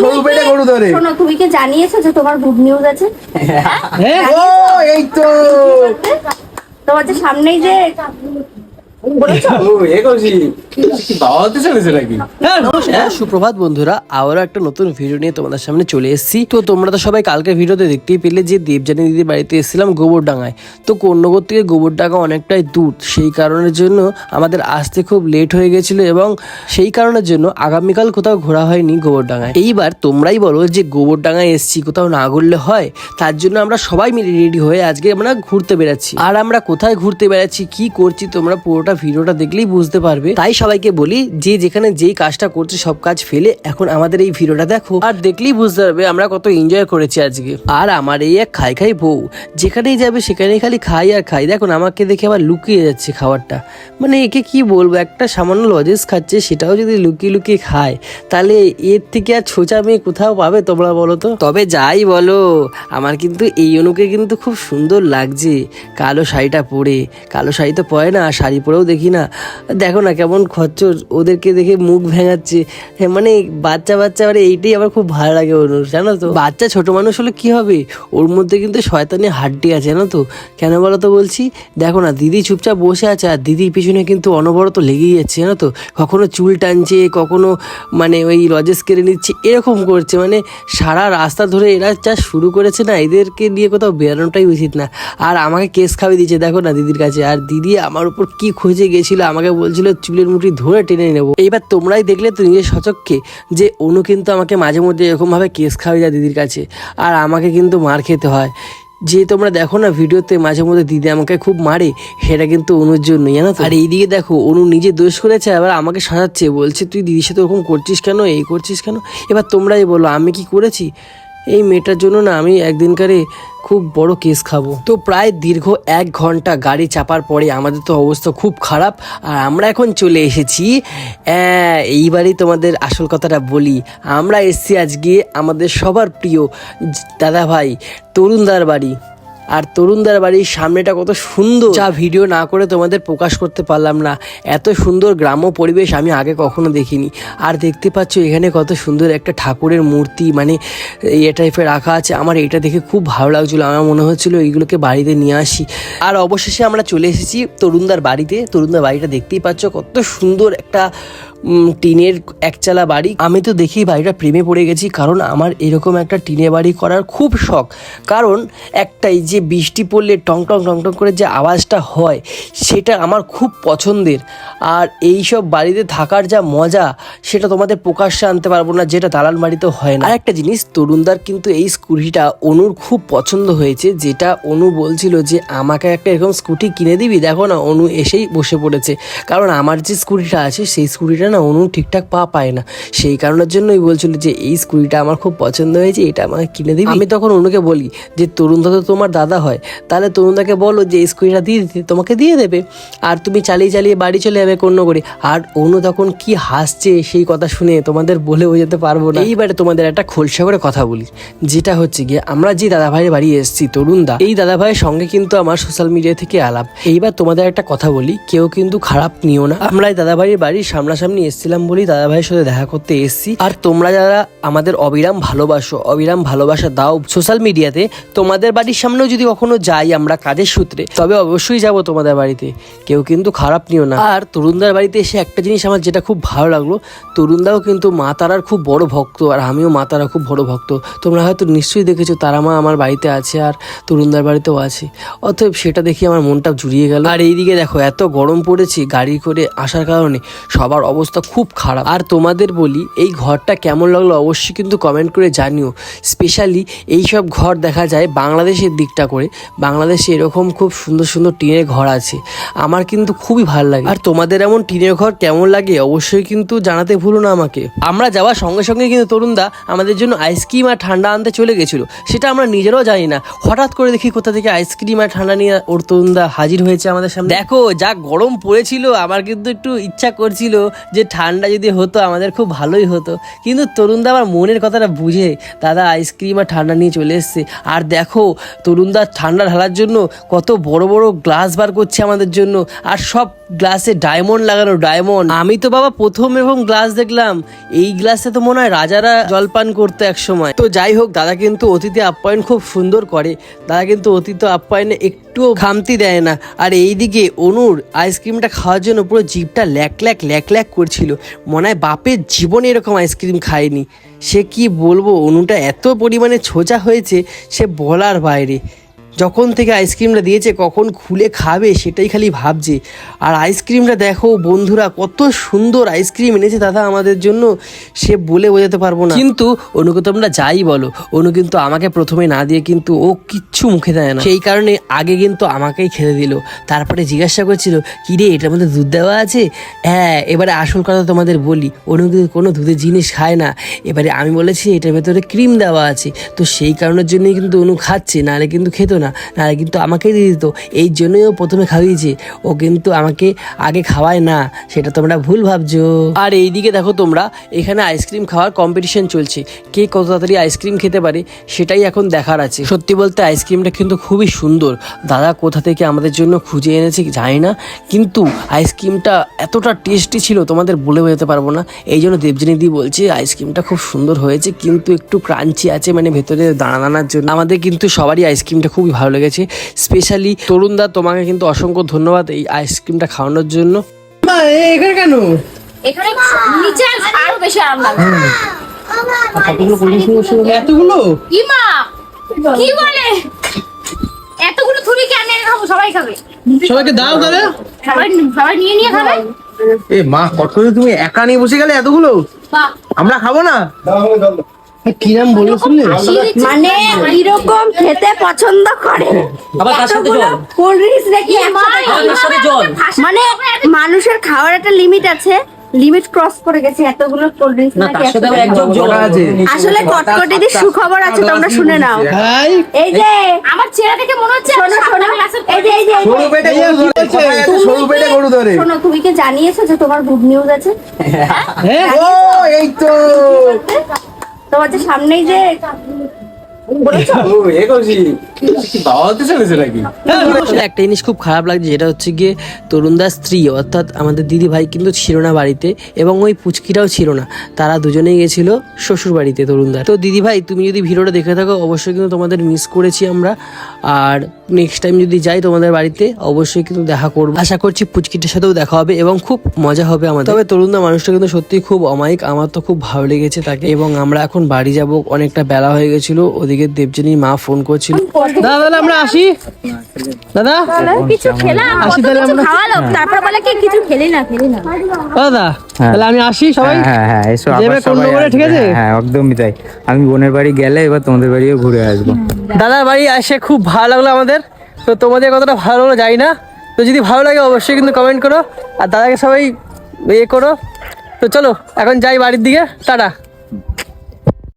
সরু পেটে গরু ধরে। শোনো তুমি কি জানিয়েছো যে তোমার গুড নিউজ আছে? হ্যাঁ। ও এই তো। তোমার যে সামনেই যে নাকি? হ্যাঁ, সুপ্রভাত বন্ধুরা আবারও একটা নতুন ভিডিও নিয়ে তোমাদের সামনে চলে এসেছি। তো তোমরা তো সবাই কালকে ভিডিওতে দেখতেই পেলে যে দেবজানী দিদির বাড়িতে এসেছিলাম গোবরডাঙ্গায় তো কন্যগর থেকে গোবরডাঙ্গা অনেকটাই দূর। সেই কারণের জন্য আমাদের আসতে খুব লেট হয়ে গেছিল এবং সেই কারণের জন্য আগামীকাল কোথাও ঘোরা হয়নি গোবরডাঙ্গায়। এইবার তোমরাই বলো যে গোবরডাঙ্গায় এসছি কোথাও না ঘুরলে হয়? তার জন্য আমরা সবাই মিলে রেডি হয়ে আজকে আমরা ঘুরতে বেড়াচ্ছি। আর আমরা কোথায় ঘুরতে বেড়াচ্ছি কি করছি তোমরা পুরোটা ভিডিওটা দেখলেই বুঝতে পারবে। তাই সবাইকে বলি, যে যেখানে যেই কাজটা করছে, সব কাজ ফেলে এখন আমাদের এই ভিডিওটা দেখো। আর দেখলেই বুঝতে পারবে আমরা কত এনজয় করেছি আজকে। আর আমার এই এক খাই খাই বউ, যেখানেই যাবে সেখানেই খালি খাই আর খাই। দেখুন আমাকে দেখে আবার লুকিয়ে যাচ্ছে খাবারটা। মানে একে কি বলব, একটা সামান্য লজেস খাচ্ছে, সেটাও যদি লুকিয়ে লুকিয়ে খায়, তাহলে এর থেকে আর ছোচা মেয়ে কোথাও পাবে তোমরা বলো তো? তবে যাই বলো, আমার কিন্তু এই অনুকে কিন্তু খুব সুন্দর লাগছে। কালো শাড়িটা পরে, কালো শাড়ি তো পরে না, শাড়ি পরেও দেখি না। দেখো না কেমন খচ্চর, ওদেরকে দেখে মুখ ভেঙাচ্ছে। হ্যাঁ মানে বাচ্চা বাচ্চা মানে এইটাই আমার খুব ভালো লাগে অনুর, জানো তো? বাচ্চা ছোট মানুষ হলে কি হবে? ওর মধ্যে কিন্তু শয়তানি হাড্ডি আছে, জানো তো? কেন বলো তো বলছি? দেখো না, দিদি চুপচাপ বসে আছে, আর দিদির পিছনে কিন্তু অনবরত লেগেই যাচ্ছে জানো তো? কখনো চুল টানছে, কখনো মানে ওই লজেস কেড়ে নিচ্ছে, এরকম করছে। মানে সারা রাস্তা ধরে এরা যা শুরু করেছে না, এদেরকে নিয়ে কোথাও বেরোনোটাই উচিত না। আর আমাকে কেস খাওয়ি দিচ্ছে, দেখো না দিদির কাছে। আর দিদি আমার উপর কি খুঁজে গেছিল, আমাকে বলছিল, চুলের মুঠি ধরে টেনে নেব। এইবার তোমরাই দেখলে তো নিজের সচক্ষে যে অনু কিন্তু আমাকে মাঝে মধ্যে এরকমভাবে কেস খাওয়াই যায় দিদির কাছে, আর আমাকে কিন্তু মার খেতে হয়। যে তোমরা দেখো না ভিডিওতে, মাঝে মধ্যে দিদি আমাকে খুব মারে, সেটা কিন্তু অনুর জন্যই, জানো তো? আর এইদিকে দেখো, অনু নিজে দোষ করেছে, আবার আমাকে সাজাচ্ছে, বলছে, তুই দিদির সাথে ওরকম করছিস কেন? এই করছিস কেন? এবার তোমরাই বলো, আমি কি করেছি? এই মেয়েটার জন্য না আমি একদিনকারে খুব বড় কেস খাব। তো প্রায় দীর্ঘ এক ঘণ্টা গাড়ি চাপার পরে আমাদের তো অবস্থা খুব খারাপ, আর আমরা এখন চলে এসেছি। এইবারই তোমাদের আসল কথাটা বলি। আমরা এসেছি আজকে আমাদের সবার প্রিয় দাদা ভাই তরুণদার বাড়ি। আর তরুণদার বাড়ির সামনেটা কত সুন্দর। যা ভিডিও না করে তোমাদের প্রকাশ করতে পারলাম না। এত সুন্দর গ্রাম্য পরিবেশ আমি আগে কখনো দেখিনি। আর দেখতে পাচ্ছ এখানে কত সুন্দর একটা ঠাকুরের মূর্তি মানে এ টাইপের রাখা আছে। আমার এটা দেখে খুব ভালো লাগছিল, আমার মনে হচ্ছিল এইগুলোকে বাড়িতে নিয়ে আসি। আর অবশেষে আমরা চলে এসেছি তরুণদার বাড়িতে। তরুণদার বাড়িটা দেখতেই পাচ্ছ কত সুন্দর একটা টিনের একচালা বাড়ি। আমি তো দেখি বাড়িটা প্রেমে পড়ে গেছি, কারণ আমার এরকম একটা টিনের বাড়ি করার খুব শখ। কারণ একটাই যে বৃষ্টি পড়লে টং টং টং টং করে যে আওয়াজটা হয়, সেটা আমার খুব পছন্দের। আর এই সব বাড়িতে থাকার যা মজা, সেটা তোমাদের প্রকাশ্যে আনতে পারব না, যেটা দালান বাড়িতে হয় না। আর একটা জিনিস, তরুণদার কিন্তু এই স্কুটিটা অনুর খুব পছন্দ হয়েছে, যেটা অনু বলছিল যে, আমাকে একটা এরকম স্কুটি কিনে দিবি? দেখো না, অনু এসেই বসে পড়েছে। কারণ আমার যে স্কুটিটা আছে, সেই স্কুটিটা না অনু ঠিকঠাক পা পায় না। সেই কারণের জন্যই বলছিল যে, এই স্কুটিটা আমার খুব পছন্দ হয়েছে, এটা আমাকে কিনে দিবি? আমি তখন অনুকে বলি যে তরুণদা তো তোমার দাদা হয়, তাহলে তরুণদাকে বলো যে স্কুটিটা দিয়ে দিতে, তোমাকে দিয়ে দেবে। আর তুমি চালিয়ে চালিয়ে বাড়ি চলে যাবে কোনো করে আর অনু তখন কি হাসছে সেই কথা শুনে তোমাদের বলে বোঝাতে পারব না। এইবারে তোমাদের একটা খোলসা করে কথা বলি, যেটা হচ্ছে গিয়ে আমরা যে দাদা ভাইয়ের বাড়ি এসেছি, তরুণদা, এই দাদা ভাইয়ের সঙ্গে কিন্তু আমার সোশ্যাল মিডিয়া থেকে আলাপ। এইবার তোমাদের একটা কথা বলি, কেউ কিন্তু খারাপ নিও না। আমরা এই দাদা ভাইয়ের বাড়ির সামনাসামনি এসেছিলাম বলেই দাদা ভাইয়ের সাথে দেখা করতে এসেছি। আর তোমরা যারা আমাদের অবিরাম ভালোবাসো, অবিরাম ভালোবাসা দাও সোশ্যাল মিডিয়াতে তোমাদের বাড়ির সামনেও যদি কখনো যাই আমরা কাজের সূত্রে, তবে অবশ্যই যাব তোমাদের বাড়িতে। কেউ কিন্তু খারাপ নিও না। আর তরুণদার বাড়িতে এসে একটা জিনিস আমার যেটা খুব ভালো লাগল, তরুণদাও কিন্তু মা তারার খুব বড় ভক্ত, আর আমিও মা তারা খুব বড় ভক্ত। তোমরা হয়তো নিশ্চয়ই দেখেছ, তারা মা আমার বাড়িতে আছে আর তরুণদার বাড়িতেও আছে। অতএব সেটা দেখি আমার মনটা জুড়িয়ে গেল। আর এইদিকে দেখো, এত গরম পড়েছে গাড়ি করে আসার কারণে, সবার অবস্থা খুব খারাপ। আর তোমাদের বলি, এই ঘরটা কেমন লাগল অবশ্যই কিন্তু কমেন্ট করে জানিও। স্পেশালি এইসব ঘর দেখা যায় বাংলাদেশের দিকটা করে। বাংলাদেশে এরকম খুব সুন্দর সুন্দর টিনের ঘর আছে। আমার কিন্তু খুবই ভালো লাগে। আর তোমাদের এমন টিনের ঘর কেমন লাগে অবশ্যই কিন্তু জানাতে ভুলো না আমাকে। আমরা যাওয়ার সঙ্গে সঙ্গে কিন্তু তরুণদা আমাদের জন্য আইসক্রিম আর ঠান্ডা আনতে চলে গেছিল। সেটা আমরা নিজেরাও জানি না। হঠাৎ করে দেখি কোথা থেকে আইসক্রিম আর ঠান্ডা নিয়ে ওর তরুণদা হাজির হয়েছে আমাদের সামনে। দেখো, যা গরম পড়েছিল, আমার কিন্তু একটু ইচ্ছা করছিল যে ঠান্ডা যদি হতো, আমাদের খুব ভালোই হতো। কিন্তু তরুণদা আমার মনের কথাটা বুঝে দাদা আইসক্রিম আর ঠান্ডা নিয়ে চলে এসছে। আর দেখো তরুণদা ঠান্ডা ঢালার জন্য কত বড় বড় গ্লাস বার করছে আমাদের জন্য। আর সব গ্লাসে ডায়মন্ড লাগানো ডায়মন্ড আমি তো বাবা প্রথম এবং গ্লাস দেখলাম। এই গ্লাসে তো মনে হয় রাজারা জলপান করতো এক সময় তো যাই হোক, দাদা কিন্তু অতিথি আপ্যায়ন খুব সুন্দর করে। দাদা কিন্তু অতিথি আপ্যায়নে একটুও খামতি দেয় না। আর এইদিকে অনুর আইসক্রিমটা খাওয়ার জন্য পুরো জিভটা ল্যাক ল্যাক ল্যাক ল্যাক করছিল। মনে হয় বাপের জীবনে এরকম আইসক্রিম খায়নি। সে কি বলব, অনুটা এত পরিমাণে ছোঁচা হয়েছে, সে বলার বাইরে। যখন থেকে আইসক্রিমটা দিয়েছে, কখন খুলে খাবে সেটাই খালি ভাবছে। আর আইসক্রিমটা দেখো বন্ধুরা, কত সুন্দর আইসক্রিম এনেছে দাদা আমাদের জন্য। সে বলে বোঝাতে পারব না। কিন্তু অনুকে তোমরা যাই বলো, অনু কিন্তু আমাকে প্রথমে না দিয়ে কিন্তু ও কিচ্ছু মুখে দেয় না। সেই কারণে আগে কিন্তু আমাকেই খেতে দিল। তারপরে জিজ্ঞাসা করছিল কি রে এটার মধ্যে দুধ দেওয়া আছে? হ্যাঁ এবারে আসল কথা তোমাদের বলি, অনু কিন্তু কোনো দুধের জিনিস খায় না। এবারে আমি বলেছি, এটার ভেতরে ক্রিম দেওয়া আছে। তো সেই কারণের জন্যই কিন্তু অনু খাচ্ছে, নাহলে কিন্তু খেতো না। নাহলে কিন্তু আমাকেই দিয়ে দিত। এই জন্যই ও প্রথমে খাওয়িয়েছে ও কিন্তু আমাকে আগে খাওয়ায় না, সেটা তোমরা ভুল ভাবছ। আর এইদিকে দেখো তোমরা, এখানে আইসক্রিম খাওয়ার কম্পিটিশন চলছে। কে কত তাড়াতাড়ি আইসক্রিম খেতে পারে, সেটাই এখন দেখার আছে। সত্যি বলতে আইসক্রিমটা কিন্তু খুবই সুন্দর। দাদা কোথা থেকে আমাদের জন্য খুঁজে এনেছে জানি না, কিন্তু আইসক্রিমটা এতটা টেস্টি ছিল, তোমাদের বলে বোঝাতে পারব না। এই জন্য দেবজিনীদি বলছে, আইসক্রিমটা খুব সুন্দর হয়েছে, কিন্তু একটু ক্রাঞ্চি আছে মানে ভেতরে দানা দানার জন্য। আমাদের কিন্তু সবারই আইসক্রিমটা খুবই ভালো লেগেছে। স্পেশালি তরুণদা তোমাকে কিন্তু অসংখ্য ধন্যবাদ এই আইসক্রিমটা খাওয়ানোর জন্য। এখানে কেন? এখানে নিচে আরও বেশি আরাম লাগবে। এতগুলো ইমা কি বলে? এতগুলো থুরি কি আমি খাব? সবাই খাবে। সবাইকে দাও তাহলে। সবাই সবাই নিয়ে নিয়ে খাবে? এ মা কত তুমি একা নিয়ে বসে গেলে এতগুলো? আমরা খাব না? কি নাম মানে কীরকম খেতে পছন্দ করে? আবার তার সাথে জল। কোল্ড ড্রিঙ্কস নাকি তার সাথে জল। মানে মানুষের খাওয়ার একটা লিমিট আছে। লিমিট ক্রস করে গেছে এতগুলো কোল্ড ড্রিঙ্কস আসলে কটকটিদের সুখবর আছে তোমরা শুনে নাও। এই যে আমার চেহারা দেখে মনে হচ্ছে শোনো শোনো। এই যে এই যে সরু পেটে গরু ধরে সরু পেটে গরু ধরে। শোনো তুমি কি জানিয়েছো যে তোমার গুড নিউজ আছে? ও এই তো। তোমার যে সামনেই যে আসলে একটা জিনিস খুব খারাপ লাগছে যেটা হচ্ছে গিয়ে তরুণদার স্ত্রী অর্থাৎ আমাদের দিদি ভাই কিন্তু ছিল না বাড়িতে এবং ওই পুচকিটাও ছিল না। তারা দুজনেই গেছিল শ্বশুর বাড়িতে তরুণদার। তো দিদি ভাই তুমি যদি ভিডিওটা দেখে থাকো অবশ্যই কিন্তু তোমাদের মিস করেছি আমরা। আর নেক্সট টাইম যদি যাই তোমাদের বাড়িতে অবশ্যই কিন্তু দেখা করব। আশা করছি পুচকিটার সাথেও দেখা হবে এবং খুব মজা হবে আমাদের। তবে তরুণদা মানুষটা কিন্তু সত্যি খুব অমায়িক আমার তো খুব ভালো লেগেছে তাকে। এবং আমরা এখন বাড়ি যাব অনেকটা বেলা হয়ে গেছিল ওদিকে দেবজনীর মা ফোন করছিল। দাদা তাহলে আমরা আসি। দাদা? কিছু খেলাম আসি তাহলে আমরা। তারপর বলে কি কিছু খেলি না খেলি না। দাদা তাহলে আমি আসি সবাই? হ্যাঁ হ্যাঁ এসো আবার সবাই ঠিক আছে? হ্যাঁ একদমই তাই। আমি বোনের বাড়ি গেলে এবার তোমাদের বাড়িও ঘুরে আসব। দাদার বাড়ি এসে খুব ভালো লাগল আমাদের। তো তোমাদের কতটা ভালো লাগল যাই না। তো যদি ভালো লাগে অবশ্যই কিন্তু কমেন্ট করো। আর দাদাকে সবাই ইয়ে করো। তো চলো, এখন যাই বাড়ির দিকে। টাটা।